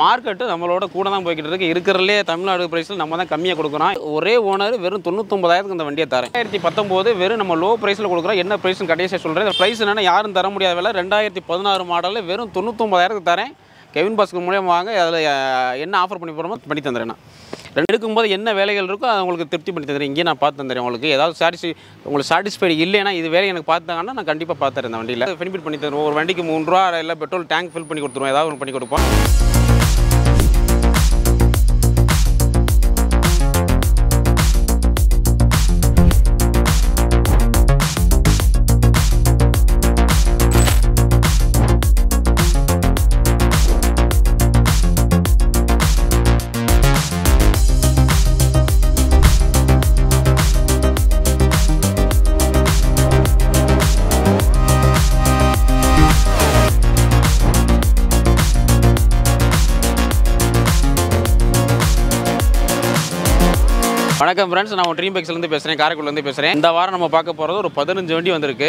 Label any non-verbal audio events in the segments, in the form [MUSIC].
Market நம்மளோட கூட தான் போய்கிட்டு இருக்கு இருக்கிறதுலே தமிழ்நாடு ப்ரைஸில் நம்ம தான் கம்மியாக கொடுக்குறோம். ஒரே ஓனர் வெறும் தொண்ணூத்தொம்பதாயிரத்துக்கு இந்த வண்டியை தரேன். ரெண்டாயிரத்தி பத்தொம்போது வெறும் நம்ம லோ ப்ரைஸில் கொடுக்குறோம். என்ன ப்ரைஸ்னு கடைசியாக சொல்கிறேன் இந்த ப்ரைஸ் என்னன்னா யாரும் தர முடியாத வேலை. ரெண்டாயிரத்தி பதினாறு மாடலில் வெறும் தொண்ணூத்தொம்பதாயிரத்துக்கு தரேன். கெவின் பாஸ்க்கு மூலியம் வாங்க. அதில் என்ன ஆஃபர் பண்ணி போகிறோமோ பண்ணி தந்துடுறேன் நான். ரெண்டு எடுக்கும்போது என்ன வேலைகள் இருக்கோ அதை உங்களுக்கு திருப்தி பண்ணி தந்துடுறேன். இங்கேயே நான் பார்த்து தந்துடுறேன் உங்களுக்கு. ஏதாவது சாட்டிஸ்ஃபை உங்களுக்கு சாட்டிஸ்ஃபைடு இல்லைன்னா இது வேலை எனக்கு பார்த்தாங்கன்னா நான் கண்டிப்பாக பார்த்துறேன் இந்த வண்டியில். பெனிஃபிட் பண்ணி தருவோம் ஒரு வண்டிக்கு மூணு ரூபா இல்லை பெட்ரோல் டேங்க் ஃபில் பண்ணி கொடுத்துருவோம். ஏதாவது ஒன்று பண்ணி கொடுப்போம். வணக்கம் ஃப்ரெண்ட்ஸ் நான் ட்ரீம் பைக்ஸ்லேருந்து பேசுகிறேன் காரைக்குடிலேருந்து பேசுகிறேன் இந்த வாரம் நம்ம பார்க்க போகிறது ஒரு பதினஞ்சு வண்டி வந்திருக்கு.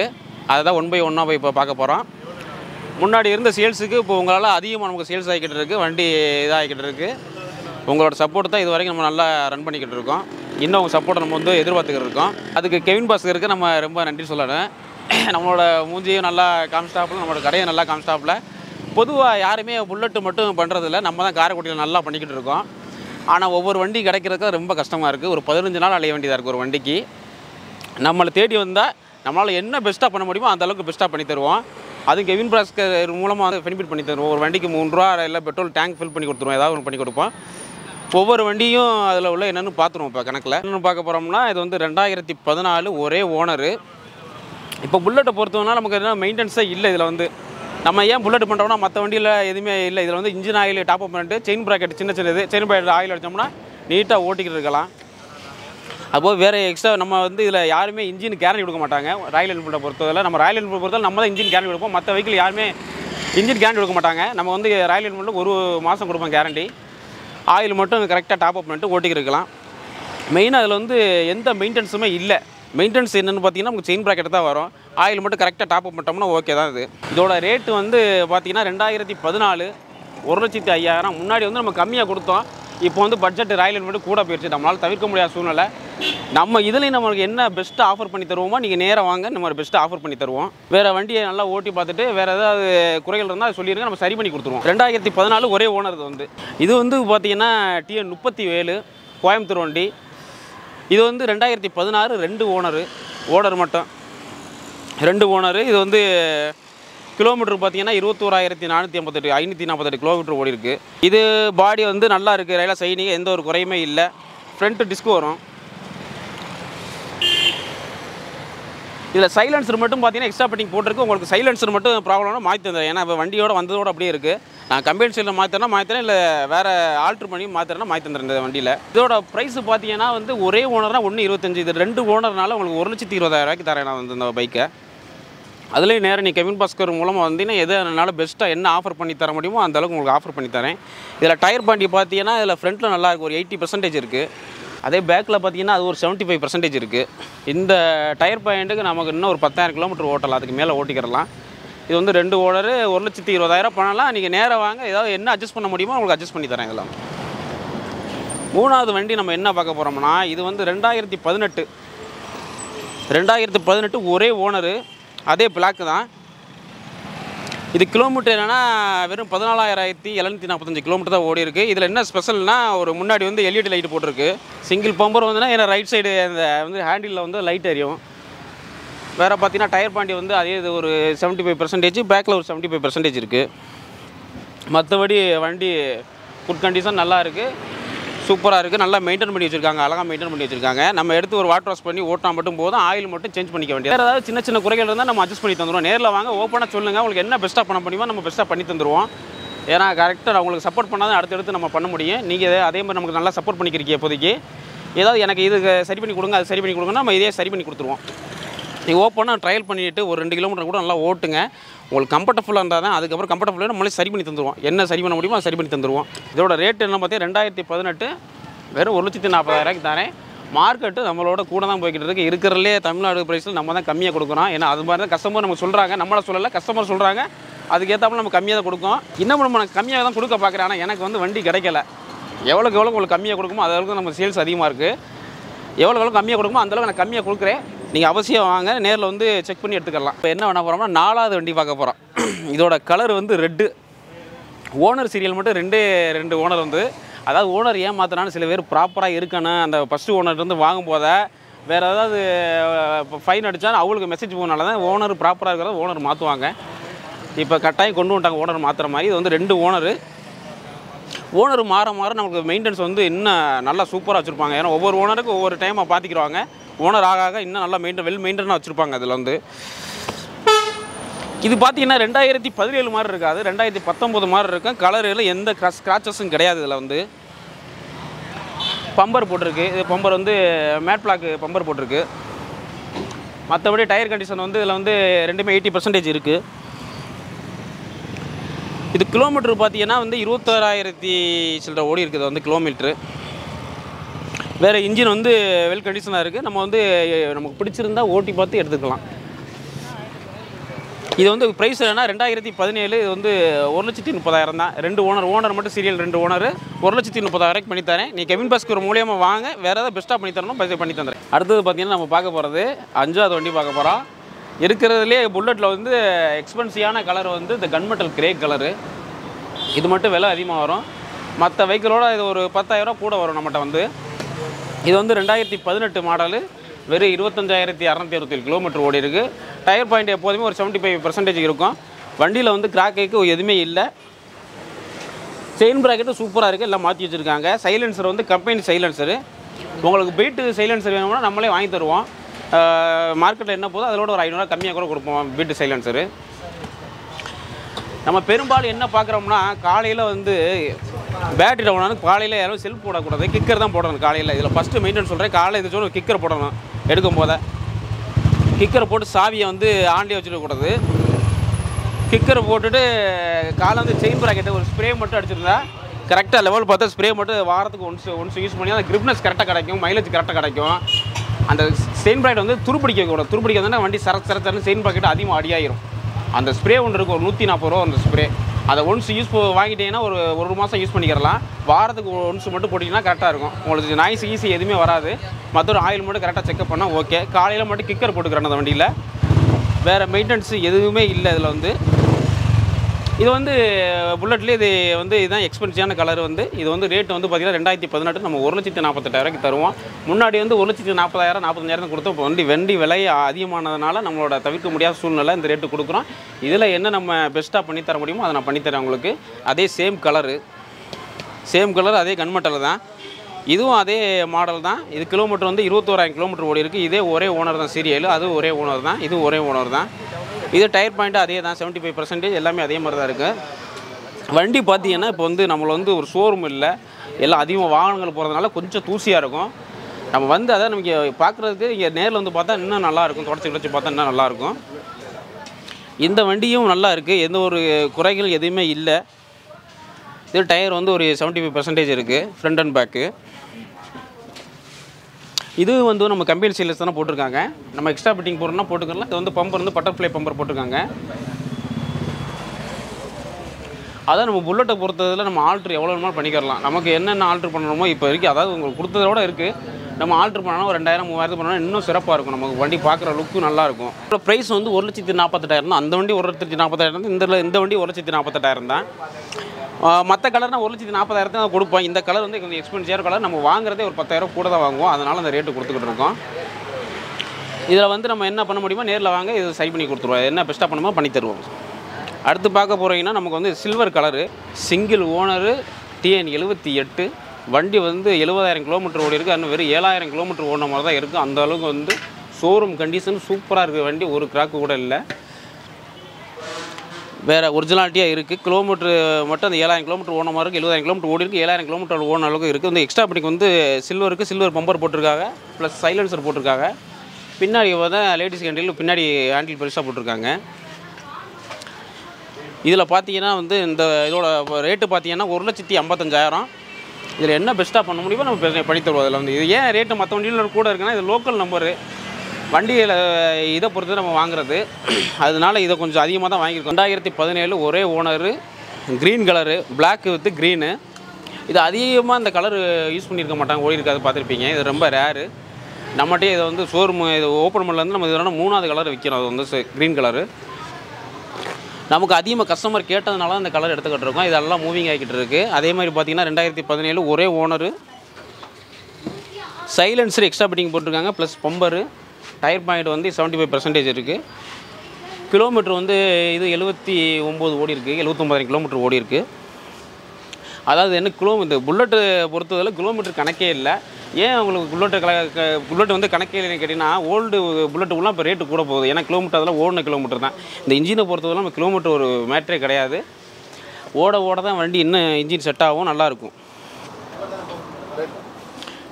அதை தான் ஒன் பை ஒன்னாக போய் இப்போ பார்க்க போகிறோம் முன்னாடி இருந்த சேல்ஸுக்கு இப்போ உங்களால் அதிகமாக நமக்கு சேல்ஸ் ஆகிக்கிட்டு இருக்குது வண்டி இதாகிக்கிட்டு இருக்குது உங்களோட சப்போர்ட் தான் இது வரைக்கும் நம்ம நல்லா ரன் பண்ணிக்கிட்டு இருக்கோம். இன்னும் உங்கள் சப்போர்ட்டை நம்ம வந்து எதிர்பார்த்துக்கிட்டு இருக்கோம். அதுக்கு கெவின் பாஸ்கருக்கு நம்ம ரொம்ப நன்றி சொல்லணும். [CLEARS THROAT] நம்மளோட மூஞ்சியும் நல்லா காமிஸ்டாப்பில் நம்மளோட கடையும் நல்லா காமிஸ்டாப்பில் பொதுவாக யாருமே புல்லட்டு மட்டும் பண்ணுறதில்ல நம்ம தான் காரைக்குடியில் நல்லா பண்ணிக்கிட்டு இருக்கோம். ஆனால் ஒவ்வொரு வண்டி கிடைக்கிறதுக்கு ரொம்ப கஷ்டமாக இருக்குது ஒரு பதினஞ்சு நாள் அலைய வேண்டியதாக இருக்குது ஒரு வண்டிக்கு. நம்மளை தேடி வந்தால் நம்மளால் என்ன பெஸ்ட்டாக பண்ண முடியுமோ அந்த அளவுக்கு பெஸ்ட்டாக பண்ணி தருவோம். அதுவும் கெவின் பிராஸ்கர் மூலமாக வந்து பெனிஃபிட் பண்ணி தருவோம். ஒரு வண்டிக்கு மூணு ரூபா இல்லை பெட்ரோல் டேங்க் ஃபில் பண்ணி கொடுத்துருவோம். ஏதாவது ஒன்று பண்ணி கொடுப்போம். ஒவ்வொரு வண்டியும் அதில் உள்ள என்னென்னு பார்த்துருவோம் இப்போ கணக்கில். என்னென்னு பார்க்க போகிறோம்னா இது வந்து ரெண்டாயிரத்தி பதினாலு ஒரே ஓனரு இப்போ புல்லட்டை பொறுத்தவரை நமக்கு என்ன மெயின்டெனன்ஸே இல்லை இதில் வந்து. நம்ம ஏன் புல்லட் பண்ணுறோம்னா மற்ற வண்டியில் எதுவுமே இல்லை. இதில் வந்து இன்ஜின் ஆயில் டாப் அப் பண்ணிட்டு செயின் ப்ராக்கெட் சின்ன சின்னது செயின் ப்ராக்கெட் ஆயில் அடித்தோம்னா நீட்டாக ஓட்டிக்கிட்டு இருக்கலாம். அதுபோல் வேறு எக்ஸ்ட்ரா நம்ம வந்து இதில் யாருமே இன்ஜின் கேரண்டி கொடுக்க மாட்டாங்க. ராயல் என்ஃபீல்டை பொறுத்தவரை நம்ம ராயல் என்ஃபீல்டை பொறுத்தவரை நம்ம தான் இன்ஜின் கேரண்டி கொடுப்போம். மற்ற வெஹிக்கிள் யாருமே இன்ஜின் கேரண்டி கொடுக்க மாட்டாங்க. நம்ம வந்து ராயல் என்ஃபீல்டு ஒரு மாதம் கொடுப்போம் கேரண்டி ஆயில் மட்டும் கரெக்டாக டாப் அப் பண்ணிட்டு ஓட்டிக்கிட்டு இருக்கலாம். மெயினாக அதில் வந்து எந்த மெயின்டெனன்ஸுமே இல்லை. மெயின்டெனன்ஸ் என்னென்னு பார்த்தீங்கன்னா நமக்கு செயின் ப்ராக்கெட் தான் வரும். ஆயில் மட்டும் கரெக்டாக டாப் அப் பண்ணிட்டோம்னா ஓகே தான் இது. இதோட ரேட்டு வந்து பார்த்தீங்கன்னா ரெண்டாயிரத்தி பதினாலு ஒரு லட்சத்தி ஐயாயிரம். முன்னாடி வந்து நம்ம கம்மியாக கொடுத்தோம். இப்போ வந்து பட்ஜெட் ராயல் என்ஃபீல்டு கூட போயிடுச்சு. நம்மளால் தவிர்க்க முடியாத சூழ்நிலை. நம்ம இதுலேயும் நம்மளுக்கு என்ன பெஸ்ட்டு ஆஃபர் பண்ணி தருவோமோ நீங்கள் நேராக வாங்க நம்ம பெஸ்ட்டு ஆஃபர் பண்ணி தருவோம். வேறு வண்டியை நல்லா ஓட்டி பார்த்துட்டு வேறு ஏதாவது குறைகள் இருந்தால் சொல்லிடுங்க நம்ம சரி பண்ணி கொடுத்துருவோம். ரெண்டாயிரத்தி பதினாலு ஒரே ஓனர் இது வந்து. இது வந்து பார்த்திங்கன்னா டிஎன் முப்பத்தி ஏழு கோயம்புத்தூர் வண்டி. இது வந்து ரெண்டாயிரத்தி பதினாறு ரெண்டு ஓனரு ஓனர் மட்டும். ரெண்டு ஓனரு இது வந்து கிலோமீட்டர் பார்த்தீங்கன்னா இருபத்தோராயிரத்தி நானூற்றி ஐம்பத்தெட்டு ஐநூற்றி நாற்பத்தெட்டு கிலோமீட்டர் ஓடி இருக்குது இது பாடி வந்து நல்லா இருக்குது ரயிலாக சைனிங்க எந்த ஒரு குறையுமே இல்லை. ஃப்ரண்ட்டு டிஸ்க் வரும். இதில் சைலன்சர் மட்டும் பார்த்தீங்கன்னா எக்ஸ்ட்ரா பெட்டிங் போட்டிருக்கு. உங்களுக்கு சைலன்சர் மட்டும் ப்ராப்ளம்னா மாற்றி தந்தேன் ஏன்னா இப்போ வண்டியோட வந்ததோட அப்படியே இருக்குது நான் கம்பெனி சைடில் மாற்றினா மாற்றினேன் இல்லை வேறு ஆல்ட்ரு பண்ணி மாற்றினா மாற்றி தந்துருந்தேன் இந்த வண்டியில். இதோட ப்ரைஸ் பார்த்தீங்கன்னா வந்து ஒரே ஓனர்னால் ஒன்று இருபத்தஞ்சி. இது ரெண்டு ஓனர்னால உங்களுக்கு ஒரு லட்சத்தி இருபதாயிரம் ரூபாய்க்கு தரேன் நான் வந்து இந்த பைக்கை அதுலேயும் நேரம் நீ கெவின் பாஸ்கர் மூலமாக வந்தீங்கன்னா எது என்னால் பெஸ்ட்டாக என்ன ஆஃபர் பண்ணி தர முடியுமோ அந்தளவுக்கு உங்களுக்கு ஆஃபர் பண்ணி தரேன். இதில் டயர் பாண்டி பார்த்தீங்கன்னா இதில் ஃப்ரண்ட்டில் நல்லா ஒரு எயிட்டி பர்சன்டேஜ் இருக்குது அதே பேக்கில் பார்த்தீங்கன்னா அது ஒரு செவன்ட்டி ஃபைவ் பர்சன்டேஜ் இருக்குது இந்த டயர் பாயிண்ட்டுக்கு நமக்கு இன்னும் ஒரு பத்தாயிரம் கிலோமீட்டர் ஓட்டலாம். அதுக்கு மேலே ஓட்டிக்கிறலாம். இது வந்து ரெண்டு ஓனரு ஒரு லட்சத்தி இருபதாயிரம் பண்ணலாம். நீங்கள் நேராக வாங்க. ஏதாவது என்ன அட்ஜஸ்ட் பண்ண முடியுமோ உங்களுக்கு அட்ஜஸ்ட் பண்ணி தரேன் இதெல்லாம். மூணாவது வண்டி நம்ம என்ன பார்க்க போகிறோம்னா இது வந்து ரெண்டாயிரத்தி பதினெட்டு. ரெண்டாயிரத்தி பதினெட்டு ஒரே ஓனரு. அதே பிளாக்கு தான். இது கிலோமீட்டர் என்னென்னா வெறும் பதினாலாயிரத்தி எழுநூற்றி நாற்பத்தஞ்சு கிலோமீட்டர் தான் ஓடி இருக்குது இதில் என்ன ஸ்பெஷல்னால் ஒரு முன்னாடி வந்து எல்இடி லைட் போட்டிருக்கு. சிங்கிள் பம்பர் வந்துன்னா ஏன்னா ரைட் சைடு அந்த வந்து ஹேண்டிலில் வந்து லைட் எரியும். வேறு பார்த்தீங்கன்னா டயர் பாண்டி வந்து அதே இது ஒரு செவன்ட்டி ஃபைவ் பர்சன்டேஜ் பேக்கில் ஒரு செவன்ட்டி ஃபைவ் பர்சன்டேஜ் இருக்குது மற்றபடி வண்டி குட் கண்டிஷன் நல்லா இருக்குது சூப்பராக இருக்குது நல்லா மெயின்டைன் பண்ணி வச்சிருக்காங்க. அழகாக மெயின்டைன் பண்ணி வச்சிருக்காங்க. நம்ம எடுத்து ஒரு வாட்டர் வாஷ் பண்ணி ஓட்டினா மட்டும் போதும். ஆயில் மட்டும் சேஞ்ச் பண்ணிக்க வேண்டியது. வேறு ஏதாவது சின்ன சின்ன குறைகள் இருந்தால் நம்ம அட்ஜஸ்ட் பண்ணி தந்துடுவோம் நேரில் வாங்க ஓப்பனாக சொல்லுங்கள் உங்களுக்கு என்ன பெஸ்ட்டாக பண்ண முடியுமோ நம்ம பெஸ்ட்டாக பண்ணி தந்துடுவோம் ஏன்னா கரெக்டாக அவங்களுக்கு சப்போர்ட் பண்ணால் தான் அடுத்தடுத்து நம்ம பண்ண முடியும். நீங்கள் அதே மாதிரி நமக்கு நல்லா சப்போர்ட் பண்ணிக்கிறீங்க இப்போதைக்கு. ஏதாவது எனக்கு இது சரி பண்ணி கொடுங்க அது சரி பண்ணி கொடுங்கன்னா நம்ம இதே சரி பண்ணி கொடுத்துருவோம். நீங்கள் ஓப்பனாக ட்ரையல் பண்ணிவிட்டு ஒரு ரெண்டு கிலோமீட்டர் கூட நல்லா ஓட்டுங்க. உங்களுக்கு கம்ஃபர்டபுளாக இருந்தால் தான் அதுக்கப்புறம் கம்ஃபர்டபுளாக நம்மளே சரி பண்ணி தந்துடுவோம் என்ன சரி பண்ண முடியுமோ சரி பண்ணி தந்துடுவோம் இதோட ரேட் என்ன பார்த்தீங்கன்னா ரெண்டாயிரத்தி பதினெட்டு வெறும் ஒரு லட்சத்தி நாற்பதாயிரரூபாய்க்கு தரேன் மார்க்கெட்டு நம்மளோட கூட தான் போய்கிட்டு இருக்கு. இருக்கிறதுலே தமிழ்நாடு ப்ரைஸில் நம்ம தான் கம்மியாக கொடுக்குறோம். ஏன்னா அது மாதிரி தான் கஸ்டமர் நம்ம சொல்கிறாங்க நம்மளை சொல்லலை கஸ்டமர் சொல்கிறாங்க அதுக்கேற்றாப்புல நம்ம கம்மியாக தான் கொடுக்கும். இன்னும் நம்ம கம்மியாக தான் கொடுக்க பார்க்குறேன். ஆனால் எனக்கு வந்து வண்டி கிடைக்கல. எவ்வளோக்கு எவ்வளோ உங்களுக்கு கம்மியாக கொடுக்குமோ அது அளவுக்கு நம்ம சேல்ஸ் அதிகமாக இருக்குது எவ்வளோ எவ்வளோ கம்மியாக கொடுக்குமோ அந்தளவுக்கு நான் கம்மியாக கொடுக்குறேன். நீங்கள் அவசியம் வாங்க நேரில் வந்து செக் பண்ணி எடுத்துக்கலாம். இப்போ என்ன பண்ண போகிறோம்னா நாலாவது வண்டி பார்க்க போகிறோம் [CLEARS THROAT] இதோட கலர் வந்து ரெட்டு ஓனர் சீரியல் மட்டும் ரெண்டே ரெண்டு ஓனர் வந்து. அதாவது ஓனர் ஏன் மாற்றினான்னு சில பேர் ப்ராப்பராக இருக்கணும். அந்த ஃபஸ்ட்டு ஓனர் வந்து வாங்கும் போத வேறு ஏதாவது ஃபைன் அடித்தா அவங்களுக்கு மெசேஜ் போகனால தான் ஓனர் ப்ராப்பராக இருக்கிறத ஓனர் மாற்றுவாங்க இப்போ கட்டாயம் கொண்டு வந்துட்டாங்க ஓனர் மாற்றுற மாதிரி. இது வந்து ரெண்டு ஓனரு ஓனர் மாற மாற நமக்கு மெயின்டெனன்ஸ் வந்து இன்னும் நல்லா சூப்பராக வச்சுருப்பாங்க. ஏன்னா ஒவ்வொரு ஓனருக்கும் ஒவ்வொரு டைமாக பார்த்துக்கிடுவாங்க ஓனர் ஆக ஆக இன்னும் நல்லா மெயின்டைன் வெல் மெயின்டனாக வச்சுருப்பாங்க அதில் வந்து. இது பார்த்தீங்கன்னா ரெண்டாயிரத்தி பதினேழு மாதிரி இருக்காது ரெண்டாயிரத்தி பத்தொம்போது மாதிரி இருக்கும். கலரில் எந்த ஸ்க்ராச்சஸும் கிடையாது இதில் வந்து. பம்பர் போட்டிருக்கு. இது பம்பர் வந்து மேட் பிளாக்கு பம்பர் போட்டிருக்கு. மற்றபடி டயர் கண்டிஷன் வந்து இதில் வந்து ரெண்டுமே எயிட்டி பர்சன்டேஜ் இருக்குது இது கிலோமீட்டர் பார்த்தீங்கன்னா வந்து இருபத்தோராயிரத்தி சில்லற ஓடி இருக்குது வந்து கிலோமீட்ரு வேறு இன்ஜின் வந்து வெல் கண்டிஷனாக இருக்குது நம்ம வந்து நமக்கு பிடிச்சிருந்தா ஓட்டி பார்த்து எடுத்துக்கலாம். இது வந்து ப்ரைஸ் என்னன்னா ரெண்டாயிரத்தி பதினேழு இது வந்து ஒரு லட்சத்தி முப்பதாயிரம் தான். ரெண்டு ஓனர் ஓனர் மட்டும் சீரியல் ரெண்டு ஓனர் ஒரு லட்சத்தி முப்பதாயிரம் பண்ணி தரேன் நீ கெவின் பாஸ்கர் மூலியமாக வாங்க. வேறு ஏதாவது பெஸ்ட்டாக பண்ணி தரணும் பண்ணி தந்துறேன் அடுத்தது பார்த்தீங்கன்னா நம்ம பார்க்க போகிறது அஞ்சாவது வண்டி பார்க்க போகிறோம் இருக்கிறதுலே புல்லட்டில் வந்து எக்ஸ்பென்சிவான கலர் வந்து இந்த கன்மெட்டல் கிரே கலரு இது மட்டும் விலை அதிகமாக வரும். மற்ற வெஹிக்கிளோட இது ஒரு பத்தாயிரரூவா கூட வரும் நம்மகிட்ட வந்து. இது வந்து ரெண்டாயிரத்தி பதினெட்டு மாடலு. வெறும் இருபத்தஞ்சாயிரத்தி அறநூற்றி அறுபத்தேழு கிலோமீட்டர் ஓடி இருக்குது டயர் பாயிண்ட் எப்போதுமே ஒரு செவன்ட்டி ஃபைவ் பர்சன்டேஜ் இருக்கும். வண்டியில் வந்து கிராக்கைக்கு எதுவுமே இல்லை. செயின் ப்ராக்கெட்டும் சூப்பராக இருக்குது எல்லாம் மாற்றி வச்சுருக்காங்க. சைலன்சர் வந்து கம்பெனி சைலன்சரு உங்களுக்கு பீட்டு சைலன்சர் வேணும்னா நம்மளே வாங்கி தருவோம். மார்க்கெட்டில் என்ன போதும் அதோட ஒரு ஐநூறுரூவா கம்மியாக கூட கொடுப்போம் பீட்டு சைலன்சரு நம்ம பெரும்பாலும் என்ன பார்க்குறோம்னா காலையில் வந்து பேட்டரி டவுன் ஆனால் காலையில் யாரும் செல்ஃப் போடக்கூடாது. கிக்கர் தான் போடணும் காலையில். இதில் ஃபஸ்ட்டு மெயின்டைன் சொல்கிறேன் காலையில் இது சொல்லி கிக்கர் போடணும். எடுக்கும் போத. கிக்கரை போட்டு சாவியை வந்து ஆண்டி வச்சுருக்கக்கூடாது கிக்கரை போட்டுட்டு காலை வந்து செயின் ப்ராக்கெட்டை ஒரு ஸ்ப்ரே மட்டும் அடிச்சிருந்தா கரெக்டாக லெவல் பார்த்தா ஸ்ப்ரே மட்டும் வாரத்துக்கு ஒன்ஸ் ஒன்ஸ் யூஸ் பண்ணி அந்த கிரிப்னஸ் கரெக்டாக கிடைக்கும் மைலேஜ் கரெக்டாக கிடைக்கும். அந்த செயின் ப்ராக்கெட் வந்து துருப்பிடிக்க கூடாது. துருப்பிடிக்க வந்து வண்டி சர சர செயின் ப்ராக்கெட் அதிகமாக அடியாயிரும் அந்த ஸ்ப்ரே ஒன்று இருக்கும் ஒரு நூற்றி நாற்பது ரூபா அந்த ஸ்ப்ரே அதை ஒன்ஸ் யூஸ் வாங்கிட்டீங்கன்னா ஒரு ஒரு மாதம் யூஸ் பண்ணிக்கிறலாம். வாரத்துக்கு ஒன்ஸ் மட்டும் போட்டிங்கன்னா கரெக்டாக இருக்கும். உங்களுக்கு நாய்ஸ் ஈஸி எதுவுமே வராது. மற்றொரு ஆயில் மட்டும் கரெக்டாக செக்அப் பண்ணால் ஓகே காலையில் மட்டும் கிக்கர் போட்டுக்கிறேன் அந்த வண்டியில். வேறு மெயின்டெனன்ஸ் எதுவுமே இல்லை இதில் வந்து. இது வந்து புல்லட்லேயே இது வந்து இதுதான் எக்ஸ்பென்சிவான கலர் வந்து. இது வந்து ரேட் வந்து பார்த்தீங்கன்னா ரெண்டாயிரத்தி பதினெட்டு நம்ம ஒரு லட்சத்தி நாற்பத்தெட்டாயிரக்கு தருவோம். முன்னாடி வந்து ஒரு லட்சத்தி நாற்பதாயிரம் நாற்பத்தஞ்சாயிரம் கொடுத்தோம். இப்போ வண்டி வண்டி விலை அதிகமானதுனால நம்மளோட தவிர்க்க முடியாத சூழ்நிலை இந்த ரேட்டு கொடுக்குறோம். இதில் என்ன நம்ம பெஸ்ட்டாக பண்ணி தர முடியுமோ அதை நான் பண்ணித்தரேன் உங்களுக்கு. அதே சேம் கலரு சேம் கலர் அதே கன்மட்டல் தான். இதுவும் அதே மாடல் தான். இது கிலோமீட்டர் வந்து இருபத்தோராயிரம் கிலோமீட்டர் ஓடி இருக்குது இதே ஒரே ஓனர் தான் சீரியல் அதுவும் ஒரே ஓனர் தான். இதுவும் ஒரே ஓனர் தான். இது டயர் பாயிண்ட்டு அதே தான் செவன்ட்டி ஃபைவ் பர்சன்டேஜ் எல்லாமே அதே மாதிரி தான் இருக்குது வண்டி பார்த்தீங்கன்னா இப்போ வந்து நம்மளை வந்து ஒரு ஷோரூம் இல்லை எல்லாம் அதிகமாக வாகனங்கள் போகிறதுனால கொஞ்சம் தூசியாக இருக்கும். நம்ம வந்து அதை நமக்கு பார்க்குறதுக்கு இங்கே நேரில் வந்து பார்த்தா இன்னும் நல்லாயிருக்கும் தொடச்சி தொடச்சி பார்த்தா இன்னும் நல்லாயிருக்கும் இந்த வண்டியும் நல்லா இருக்குது எந்த ஒரு குறைகள் எதுவுமே இல்லை. இது டயர் வந்து ஒரு செவன்ட்டி ஃபைவ் பர்சன்டேஜ் இருக்குது ஃப்ரண்ட் அண்ட் பேக்கு இது வந்து நம்ம கம்பெனி சீலர்ஸ் தானே போட்டிருக்காங்க. நம்ம எக்ஸ்ட்ரா பிட்டிங் போடுறோம்னா போட்டுக்கலாம் இது வந்து பம்பர் வந்து பட்டர்ஃப்ளை பம்பர் போட்டிருக்காங்க. அதான் நம்ம புல்லட்டை பொறுத்ததில் நம்ம ஆல்ட்ரு எவ்வளோ வேணுமோ பண்ணிக்கிறலாம். நமக்கு என்னென்ன ஆல்ட்ரு பண்ணணுமோ இப்போ வரைக்கும் அதாவது உங்களுக்கு கொடுத்ததோட இருக்குது நம்ம ஆல்ட்ரு பண்ணணும் ஒரு ரெண்டாயிரம் மூவாயிரத்து பண்ணணும் இன்னும் சிறப்பாக இருக்கும். நமக்கு வண்டி பார்க்குற லுக்கும் நல்லாயிருக்கும் இப்போ ப்ரைஸ் வந்து ஒரு லட்சத்தி நாற்பத்தெட்டாயிரம் தான். அந்த வண்டி ஒரு லட்சத்தி நாற்பத்தாயிரம் தான். இந்த இந்த வண்டி ஒரு லட்சத்தி நாற்பத்தெட்டாயிரம் தான். மற்ற கலர்னால் ஒரு லட்சத்தி நாற்பதாயிரத்தை தான் கொடுப்போம். இந்த கலர் வந்து கொஞ்சம் எக்ஸ்பென்சிவாக கலர் நம்ம வாங்குறதே ஒரு பத்தாயிரம் கூட தான் வாங்குவோம். அதனால் அந்த ரேட்டு கொடுத்துக்கிட்டு இருக்கோம். இதில் வந்து நம்ம என்ன பண்ண முடியுமோ நேரில் வாங்க இது சரி பண்ணி கொடுத்துருவோம். என்ன பெஸ்ட்டாக பண்ணுமோ பண்ணி தருவோம். அடுத்து பார்க்க போகிறீங்கன்னா நமக்கு வந்து silver colour single owner TN எழுபத்தி எட்டு. வண்டி வந்து எழுபதாயிரம் கிலோமீட்டர் ஓடி இருக்குது இன்னும் வெறும் ஏழாயிரம் கிலோமீட்டர் ஓடின மாதிரி தான் இருக்குது அந்த அளவுக்கு வந்து ஷோரூம் கண்டிஷன் சூப்பராக இருக்குது வண்டி ஒரு கிராக்கு கூட இல்லை. வேறு ஒரிஜினாலிட்டியாக இருக்குது கிலோமீட்ரு மட்டும் அந்த ஏழாயிரம் கிலோமீட்டர் ஓன மாதிரி இருக்குது எழுபதாயிரம் கிலோமீட்டர் ஓடி இருக்குது ஏழாயிரம் கிலோமீட்டர் ஓன அளவுக்கு இருக்குது வந்து எக்ஸ்ட்ரா பண்ணிக்கு வந்து சில்வருக்கு சில்வர் பம்பர் போட்டிருக்காங்க. ப்ளஸ் சைலன்சர் போட்டிருக்காங்க. பின்னாடி வந்து லேடிஸ் கேண்டில் பின்னாடி ஹேண்டில் பெருசாக போட்டிருக்காங்க. இதில் பார்த்தீங்கன்னா வந்து இந்த இதோட ரேட்டு பார்த்தீங்கன்னா ஒரு லட்சத்தி ஐம்பத்தஞ்சாயிரம். இதில் என்ன பெஸ்ட்டாக பண்ண முடியுமோ நம்ம பண்ணி தருவோம் அதில் வந்து. இது ஏன் ரேட்டு மற்ற வண்டியில் கூட இருக்குன்னா இது லோக்கல் நம்பரு வண்டியில் இதை பொறுத்து நம்ம வாங்குறது. அதனால இதை கொஞ்சம் அதிகமாக தான் வாங்கியிருக்கோம். ரெண்டாயிரத்தி பதினேழு ஒரே owner green colour black with green இது அதிகமாக இந்த கலர் யூஸ் பண்ணியிருக்க மாட்டாங்க. ஓடி இருக்காது பார்த்துருப்பீங்க. இது ரொம்ப ரேரு நம்மகிட்டே இதை வந்து ஷோரூம் இது ஓப்பன் பண்ணலேருந்து நம்ம இதனால் மூணாவது கலர் விற்கிறோம் அது வந்து க்ரீன் கலரு நமக்கு அதிகமாக கஸ்டமர் கேட்டதுனால அந்த கலர் எடுத்துக்கிட்டு இருக்கோம் இதெல்லாம் மூவிங் ஆகிக்கிட்டு இருக்குது அதே மாதிரி பார்த்தீங்கன்னா ரெண்டாயிரத்தி பதினேழு ஒரே ஓனரு சைலன்சர் எக்ஸ்ட்ரா பிட்டிங் போட்டிருக்காங்க. ப்ளஸ் பம்பரு டயர் பாயிண்ட் வந்து செவன்ட்டி ஃபைவ் பர்சன்டேஜ் இருக்குது கிலோமீட்டர் வந்து இது எழுபத்தி ஒம்பது ஓடி இருக்குது எழுபத்தொம்பதாயிரம் கிலோமீட்டர் ஓடி இருக்குது அதாவது என்ன கிலோ இந்த புல்லட்டு பொறுத்ததில் கிலோமீட்டர் கணக்கே இல்லை. ஏன் உங்களுக்கு புல்லட்டு கல புல்லட் வந்து கணக்கே இல்லைன்னு கேட்டிங்கன்னா ஓல்டு புல்லட்டுக்குலாம் இப்போ ரேட்டு கூட போகுது. ஏன்னா கிலோமீட்டர் அதெல்லாம் ஓடின கிலோமீட்டர் தான். இந்த இன்ஜினை பொறுத்தவரை நம்ம கிலோமீட்டர் ஒரு மேட்ரே கிடையாது. ஓட ஓட தான் வண்டி இன்னும் இன்ஜின் செட் ஆகும் நல்லாயிருக்கும்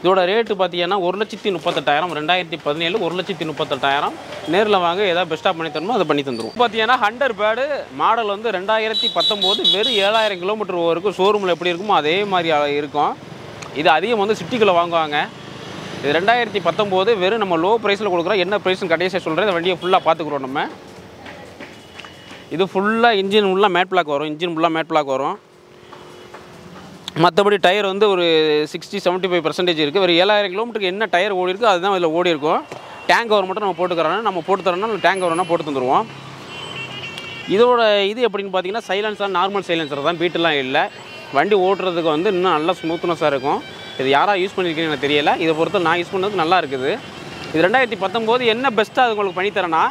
இதோட ரேட்டு பார்த்தீங்கன்னா ஒரு லட்சத்தி முப்பத்தெட்டாயிரம் ரெண்டாயிரத்தி பதினேழு ஒரு லட்சத்தி முப்பத்தெட்டாயிரம். நேரில் வாங்க ஏதாவது பெஸ்ட்டாக பண்ணி தரணுமோ அதை பண்ணி தந்துடும் பார்த்தீங்கன்னா ஹண்டர் பேடு மாடல் வந்து ரெண்டாயிரத்தி பத்தொம்போது வெறும் ஏழாயிரம் கிலோமீட்டர் வரைக்கும் ஷோரூமில் எப்படி இருக்குமோ அதே மாதிரி இருக்கும். இது அதிகம் வந்து சிட்டிக்குள்ளே வாங்குவாங்க. இது ரெண்டாயிரத்தி பத்தொம்போது வெறும் நம்ம லோ ப்ரைஸில் கொடுக்குறோம். என்ன ப்ரைஸ்னு கடைசியாக சொல்கிறேன் இந்த வண்டியை ஃபுல்லாக பார்த்துக்குறோம் நம்ம. இது ஃபுல்லாக இன்ஜின் ஃபுல்லாக மேட் பிளாக் வரும். இன்ஜின் ஃபுல்லாக மேட் பிளாக் வரும். மற்றபடி டயர் வந்து ஒரு சிக்ஸ்டி செவன்ட்டி ஃபைவ் பர்சன்டேஜ் இருக்குது ஒரு ஏழாயிரம் கிலோமீட்டருக்கு என்ன டயர் ஓடி இருக்கோ அதுதான் அதில் ஓடி இருக்கும். டேங்க் கவர் மட்டும் நம்ம போட்டுக்கிறோன்னா நம்ம போட்டு தரோம்னா டேங்க் கவர்னா போட்டு தந்துடுவோம் இதோட இது எப்படின்னு பார்த்தீங்கன்னா சைலன்ஸாக நார்மல் சைலன்சர் தான். பீட்டெலாம் இல்லை. வண்டி ஓட்டுறதுக்கு வந்து இன்னும் நல்லா ஸ்மூத்னஸாக இருக்கும். இது யாராக யூஸ் பண்ணியிருக்கீங்கன்னு எனக்கு தெரியல. இதை பொறுத்து நான் யூஸ் பண்ணுறதுக்கு நல்லா இருக்குது. இது ரெண்டாயிரத்தி பத்தொம்போது என்ன பெஸ்ட்டாக அது உங்களுக்கு பண்ணித்தரேன்னா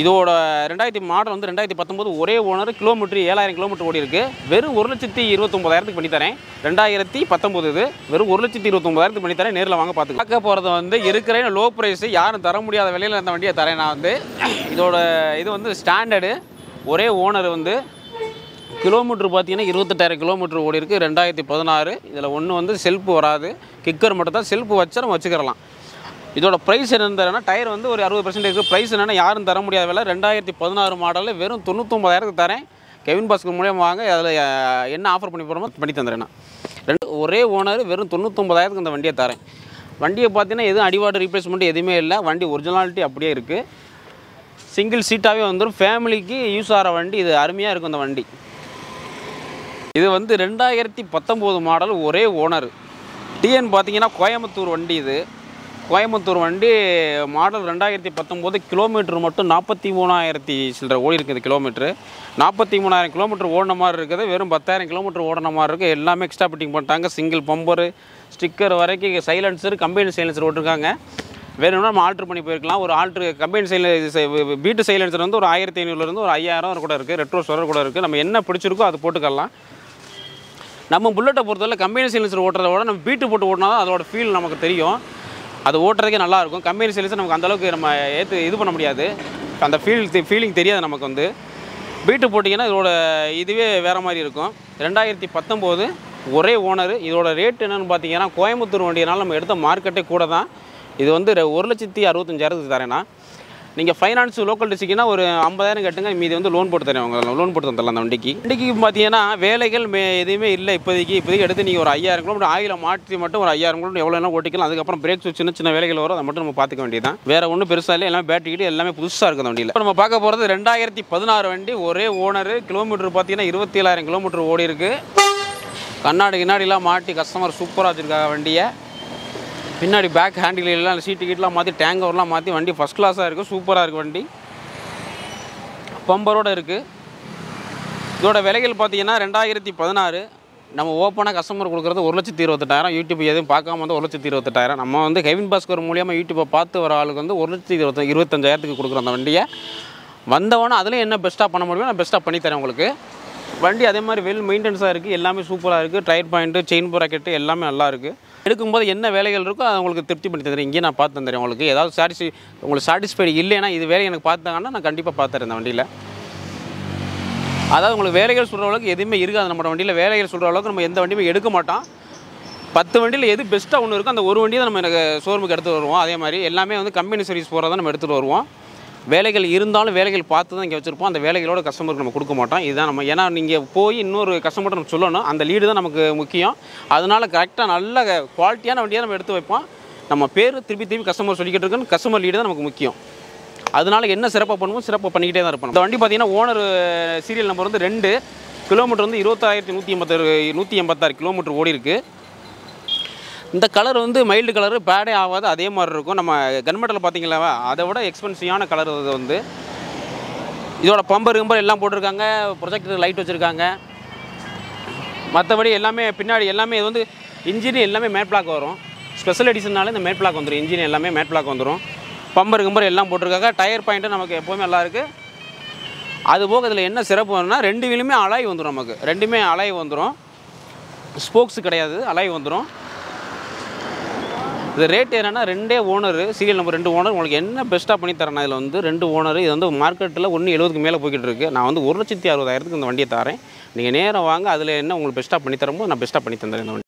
இதோட ரெண்டாயிரத்தி மாடல் வந்து ரெண்டாயிரத்தி பத்தொம்போது ஒரே ஓனர் கிலோமீட்டர் ஏழாயிரம் கிலோமீட்டர் ஓடி இருக்கு. வெறும் ஒரு லட்சத்தி இருபத்தொம்பதாயிரத்துக்கு பண்ணித்தரேன் ரெண்டாயிரத்தி பத்தொம்போது இது வெறும் ஒரு லட்சத்தி இருபத்தொம்பதாயிரத்துக்கு பண்ணித்தரேன் நேரில் வாங்க பார்த்து பார்க்க போகிறது வந்து இருக்கிற லோ ப்ரைஸ் யாரும் தர முடியாத விலையில் இருந்த வண்டியை தரேன். நான் வந்து இதோட இது வந்து ஸ்டாண்டர்டு ஒரே ஓனர் வந்து கிலோமீட்டர் பார்த்தீங்கன்னா இருபத்தெட்டாயிரம் கிலோமீட்டர் ஓடி இருக்குது ரெண்டாயிரத்தி பதினாறு. இதில் ஒன்று வந்து செல்ஃப் வராது. கிக்கர் மட்டும் தான் செல்ஃப் வச்சு நம்ம வச்சுக்கிறலாம். இதோட ப்ரைஸ் என்னென்னு தரேன்னா டயர் வந்து ஒரு அறுபது பர்சன்ட் இருக்குது ப்ரைஸ் என்னென்னா யாரும் தர முடியாத விலை. ரெண்டாயிரத்தி பதினாறு மாடலில் வெறும் தொண்ணூத்தொம்பதாயிரத்துக்கு தரேன். கெவின் பாஸ்கர் மூலியமாக வாங்க. அதில் என்ன ஆஃபர் பண்ணி போகிறோமோ பண்ணி தந்துடுறேன் ரெண்டு ஒரே ஓனர் வெறும் தொண்ணூத்தொம்பதாயிரத்துக்கு இந்த வண்டியை தரேன். வண்டியை பார்த்தீங்கன்னா எதுவும் அடிவாடு ரீப்ளேஸ்மெண்ட் எதுவுமே இல்லை. வண்டி ஒரிஜினாலிட்டி அப்படியே இருக்குது சிங்கிள் சீட்டாகவே வந்துடும் ஃபேமிலிக்கு யூஸ் ஆகிற வண்டி இது அருமையாக இருக்கும் இந்த வண்டி. இது வந்து ரெண்டாயிரத்தி பத்தொம்போது மாடல் ஒரே ஓனர் டிஎன் பார்த்தீங்கன்னா கோயம்புத்தூர் வண்டி இது. கோயம்புத்தூர் வண்டி மாடல் ரெண்டாயிரத்தி பத்தொம்போது கிலோமீட்டர் மட்டும் நாற்பத்தி மூணாயிரத்தி சில்லற ஓடி இருக்குது கிலோமீட்ரு நாற்பத்தி மூணாயிரம் கிலோமீட்டர் ஓடின மாதிரி இருக்குது. வெறும் பத்தாயிரம் கிலோமீட்டர் ஓடின மாதிரி இருக்குது. எல்லாமே எக்ஸ்ட்ரா பிட்டிங் பண்ணிட்டாங்க. சிங்கிள் பம்பரு ஸ்டிக்கர் வரைக்கும் சைலன்சர் கம்பெனி சைலன்சர் ஓட்டிருக்காங்க. வேணும்னா நம்ம ஆல்ட்ரு பண்ணி போயிருக்கலாம். ஒரு ஆல்ட்ரு கம்பெனி சைல வீட்டு சைலன்சர் வந்து ஒரு ஆயிரத்தி ஐநூறுலேருந்து ஒரு ஐயாயிரம் கூட இருக்குது ரெட்ரோ ஸ்டோர் கூட இருக்குது நம்ம என்ன பிடிச்சிருக்கோ அதை போட்டுக்கலாம். நம்ம புல்லட்டை பொறுத்தவரை கம்பெனி சைலன்சர் ஓட்டுறத விட நம்ம பீட்டு போட்டு ஓட்டினா தான் அதோட ஃபீல் நமக்கு தெரியும். அது ஓட்டுறதுக்கே நல்லா இருக்கும் கம்பெனி சைலன்சர் நமக்கு அந்தளவுக்கு நம்ம ஏற்று இது பண்ண முடியாது. அந்த ஃபீல் ஃபீலிங் தெரியாது நமக்கு வந்து. பீட்டு போட்டிங்கன்னா இதோட இதுவே வேறு மாதிரி இருக்கும். ரெண்டாயிரத்தி பத்தொம்போது ஒரே ஓனர் இதோட ரேட் என்னென்னு பார்த்தீங்கன்னா கோயம்புத்தூர் வண்டியினால் நம்ம எடுத்த மார்க்கெட்டே கூட தான். இது வந்து ஒரு லட்சத்தி அறுபத்தஞ்சாயிரத்துக்கு தரேன்னா நீங்கள் ஃபைனான்ஸ் லோக்கல் டிஸ்ட்ரிக்னா ஒரு ஐம்பதாயிரம் கட்டுங்க மீதி வந்து லோன் போட்டு தரேன் உங்க லோன் போட்டு தந்துடலாம் அந்த வண்டிக்கு. வண்டிக்கு பார்த்தீங்கன்னா வேலைகள் மே எதுவுமே இல்லை. இப்போதைக்கு இப்போதைக்கு எடுத்து நீங்கள் ஒரு ஐயாயிரம் கிலோமீட்டர் ஆயில மாற்றி மட்டும் ஒரு ஐயாயிரம் கிலோமீட்டர் எவ்வளோ வேணாலும் ஓட்டிக்கலாம். அதுக்கப்புறம் பிரேக் சின்ன சின்ன வேலைகள் வரும். அதை மட்டும் நம்ம பார்த்துக்க வேண்டியதான் வேற ஒன்றும் பெருசாக இல்லை. எல்லாமே பேட்டரி கிட்ட எல்லாமே புதுசாக இருக்குது அந்த வண்டியில். இப்போ நம்ம பார்க்க போகிறது ரெண்டாயிரத்தி பதினாறு வண்டி. ஒரே ஓனர் கிலோமீட்டர் பார்த்தீங்கன்னா இருபத்தி ஏழாயிரம் கிலோமீட்டர் ஓடி இருக்கு கண்ணாடி கிண்ணாடிலாம் மாட்டி கஸ்டமர் சூப்பராக வச்சுருக்காங்க வண்டியை. பின்னாடி பேக் ஹேண்டில் எல்லாம் சீட்டு கீட்லாம் மாற்றி டேங்க் ஓவர்லாம் மாற்றி வண்டி ஃபஸ்ட் கிளாஸாக இருக்குது சூப்பராக இருக்குது வண்டி. பம்பரோடு இருக்குது இதோட விலைகள் பார்த்தீங்கன்னா ரெண்டாயிரத்தி பதினாறு. நம்ம ஓப்பனாக கஸ்டமர் கொடுக்குறது ஒரு லட்சத்தி இருபத்தெட்டாயிரம். யூடியூப் எதுவும் பார்க்காம வந்து ஒரு லட்சத்தி இருபத்தெட்டாயிரம். நம்ம வந்து கெவின் பாஸ்கர் மூலியமாக யூடியூப்பை பார்த்து வர ஆளுக்கு வந்து ஒரு லட்சத்தி இருபத்தி இருபத்தஞ்சாயிரத்துக்கு கொடுக்குறோம் அந்த வண்டியை. வந்தவொடனே அதில் என்ன பெஸ்ட்டாக பண்ண முடியுமோ நான் பெஸ்ட்டாக பண்ணித்தரேன் உங்களுக்கு. வண்டி அதே மாதிரி வெல் மெயின்டெனன்ஸாக இருக்குது எல்லாமே சூப்பராக இருக்குது டயர் பாயிண்ட்டு செயின் ப்ராக்கெட்டு எல்லாமே நல்லா இருக்குது எடுக்கும்போது என்ன வேலைகள் இருக்கோ அதை உங்களுக்கு திருப்தி பண்ணி தந்துடுறேன் இங்கேயே நான் பார்த்து தந்துடுறேன். உங்களுக்கு ஏதாவது சாட்டிஸ்ஃபை உங்களுக்கு சாட்டிஸ்ஃபைடு இல்லைன்னா இது வேலை எனக்கு பார்த்தாங்கன்னா நான் கண்டிப்பாக பார்த்துறேன் இந்த வண்டியில். அதாவது உங்களுக்கு வேலைகள் சொல்கிற அளவுக்கு எதுவுமே இருக்காது. நம்ம வண்டியில் வேலைகள் சொல்கிற அளவுக்கு நம்ம எந்த வண்டியுமே எடுக்க மாட்டோம். பத்து வண்டியில் எது பெஸ்ட்டாக ஒன்று இருக்கோ அந்த ஒரு வண்டியை தான் நம்ம எனக்கு ஷோரூமுக்கு எடுத்துகிட்டு வருவோம். அதே மாதிரி எல்லாமே வந்து கம்பெனி சர்வீஸ் போகிறத நம்ம எடுத்துகிட்டு வருவோம். வேலைகள் இருந்தாலும் வேலைகள் பார்த்து தான் இங்கே வச்சுருப்போம். அந்த வேலைகளோட கஸ்டமருக்கு நம்ம கொடுக்க மாட்டோம். இதுதான் நம்ம ஏன்னா நீங்கள் போய் இன்னொரு கஸ்டமர்கிட்ட நம்ம சொல்லணும். அந்த லீடு தான் நமக்கு முக்கியம். அதனால் கரெக்டாக நல்ல குவாலிட்டியான வண்டியாக நம்ம எடுத்து வைப்போம். நம்ம பேர் திருப்பி திருப்பி கஸ்டமர் சொல்லிக்கிட்டு இருக்கணும் கஸ்டமர் லீடு தான் நமக்கு முக்கியம். அதனால என்ன சிறப்பாக பண்ணுவோம் சிறப்பாக பண்ணிக்கிட்டே தான் இருப்போம். இந்த வண்டி பார்த்தீங்கன்னா ஓனர் சீரியல் நம்பர் வந்து ரெண்டு. கிலோமீட்டர் வந்து இருபத்தாயிரத்தி நூற்றி எண்பத்தாறு நூற்றி எண்பத்தாறு கிலோமீட்டர் ஓடி இருக்குது இந்த கலர் வந்து மைல்டு கலர் பேடே ஆகாது அதே மாதிரி இருக்கும். நம்ம கன்மெட்டில் பார்த்தீங்களா அதை விட எக்ஸ்பென்சிவான கலர் இது வந்து. இதோட பம்பர் கம்பர் எல்லாம் போட்டிருக்காங்க ப்ரொஜெக்டர் லைட் வச்சுருக்காங்க. மற்றபடி எல்லாமே பின்னாடி எல்லாமே இது வந்து இன்ஜின் எல்லாமே மேட் பிளாக் வரும். ஸ்பெஷல் எடிஷன்னால இந்த மேட் பிளாக் வந்துடும் இன்ஜின் எல்லாமே மேட் பிளாக் வந்துடும் பம்பர் கம்பர் எல்லாம் போட்டிருக்காங்க. டயர் பாயிண்ட்டு நமக்கு எப்போவுமே நல்லா இருக்குது அது போக இதில் என்ன சிறப்பு வரும்னா ரெண்டு வீலுமே அலாய் வந்துடும் நமக்கு. ரெண்டுமே அலாய் வந்துடும் ஸ்போக்ஸ் கிடையாது அலாய் வந்துடும் இது ரேட் என்னென்னா ரெண்டே ஓனர் சீரியல் நம்பர் ரெண்டு ஓனர் உங்களுக்கு என்ன பெஸ்ட்டாக பண்ணி தரேன் இதில் வந்து ரெண்டு ஓனர் இது வந்து மார்க்கெட்டில் ஒன்று எழுபதுக்கு மேலே போய்கிட்டு இருக்குது நான் வந்து ஒரு லட்சத்தி அறுபதாயிரத்துக்கு இந்த வண்டியை தரேன். நீங்கள் நேரம் வாங்க அதில் என்ன உங்களுக்கு பெஸ்ட்டாக பண்ணி தரும்போது நான் பெஸ்ட்டாக பண்ணி தந்துடுறேன் இந்த வண்டி